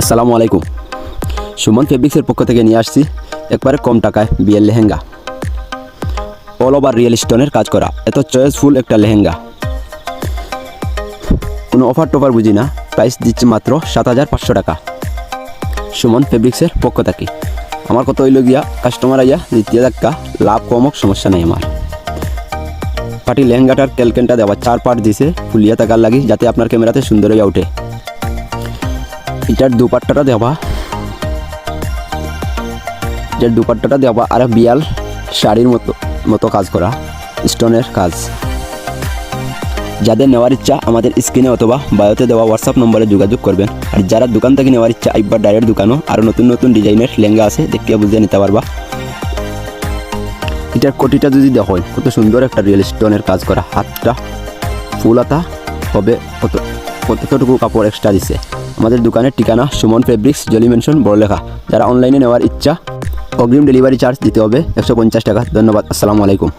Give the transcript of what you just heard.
আসসালামু আলাইকুম। সুমন ফেব্রিক্সের পক্ষ থেকে নিয়ে আসছি একবারে কম টাকায় বিয়ের লেহেঙ্গা। অল ওভার রিয়েল স্টোনের কাজ করা। এত চয়েসফুল একটা লেহেঙ্গা। কোনো অফার টফার বুঝি না। প্রাইস দিচ্ছে মাত্র সাত হাজার পাঁচশো টাকা। সুমন ফেব্রিক্সের পক্ষ থেকে। আমার কত হইল গিয়া কাস্টমার আইয়া দ্বিতীয় ধাক্কা, লাভ কমক, সমস্যা নেই আমার। পাটি লেহেঙ্গাটার ক্যালকেনটা দেওয়া চার পার্ট দিছে, ফুলিয়া থাকার লাগি, যাতে আপনার ক্যামেরাতে সুন্দর হইয়া ওঠে এটার দুপাট্টাটা দেওয়া। এটার দুপাট্টাটা দেওয়া আর বিয়াল শাড়ির মতো মতো কাজ করা, স্টোনের কাজ। যাদের নেওয়ার ইচ্ছা আমাদের স্ক্রিনে অথবা বায়োতে দেওয়া হোয়াটসঅ্যাপ নম্বরে যোগাযোগ করবেন। আর যারা দোকান থেকে নেওয়ার ইচ্ছা একবার ডাইরেক্ট দোকানও আরও নতুন নতুন ডিজাইনের লেহেঙ্গা আছে দেখিয়ে বুঝে নিতে পারবা। এটার কোটিটা যদি দেখো কত সুন্দর একটা রিয়েল স্টোনের কাজ করা। হাতটা ফুল হাতা হবে কত কতটুকু কাপড় এক্সট্রা দিছে। আমাদের দোকানের ঠিকানা Suman fabrics jolly mansion Barlekha. যারা অনলাইনে নেওয়ার ইচ্ছা, অগ্রিম ডেলিভারি চার্জ দিতে হবে। একশো পঞ্চাশ টাকা। ধন্যবাদ। আসসালামু আলাইকুম।